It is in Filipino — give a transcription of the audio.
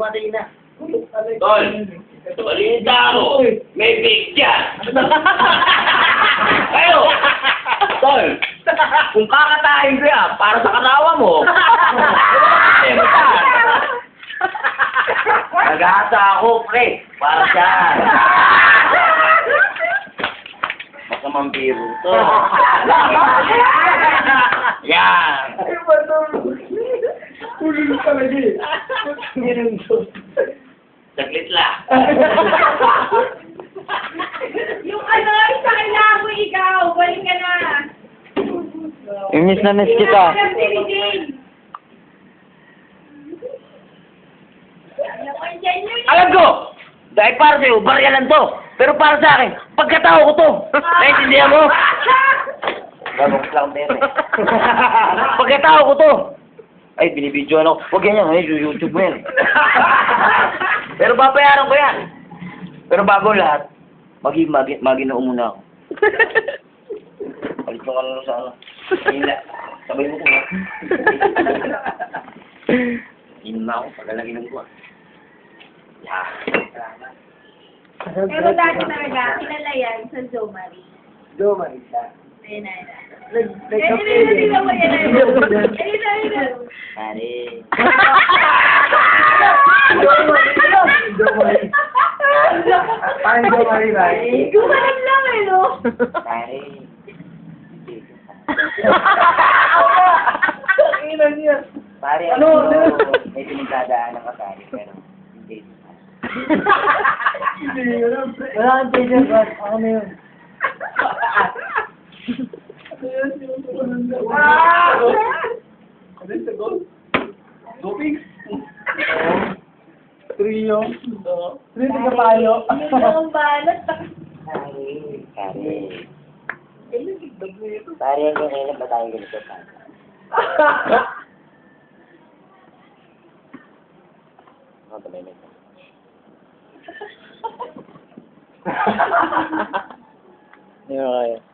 dumating na. Tol, balita ako. May picture. Kayo, Tol, kung kakatahin ko yan, para sa katawa mo. Nag-asa ako, pre. Para dyan. Baka mambiro to. Yan. Ulo talaga eh. Saglit lang. Yung ano, sa kailangan mo ikaw, balik ka na. Miss na miss kita. Alam ko! Dahil para sa'yo, baryalan to. Pero para sa akin, pagkatao ko to. Naintindihan mo? Gagawin lang din eh. pagkatao ko to. Ay, binibidyoan ako. Huwag ganyan, ay, YouTube mo yan. Pero babayaran ko yan. Pero bago lahat, magi, magi, maginaw muna ako. Mo ka lang sa ano. Hila. Sabay mo ko ha. Inom na ako, paglalagin ko ah. Yeah. Pero dati talaga, kilala yan sa Zomari. Do, Marisa. Ayun na, ayun na. Ayun na. Pare. Parang Do, Mari, right? Gumanan lang eh, no? Pare. Ilan niya? Pare, Ano? ano? May pinagdadaanan ka pare, pero hindi. Hindi yun. Wala kang. Ako na yun. Ano yun? Sinusunod na. Ah! Ano yun sa goal? Doping? Trio. Trio ka payo. Hindi lang balot. Pare. Pare. Pare, ang ganyan ba tayo ganito pare? Ano ba na Hindi mo kaya.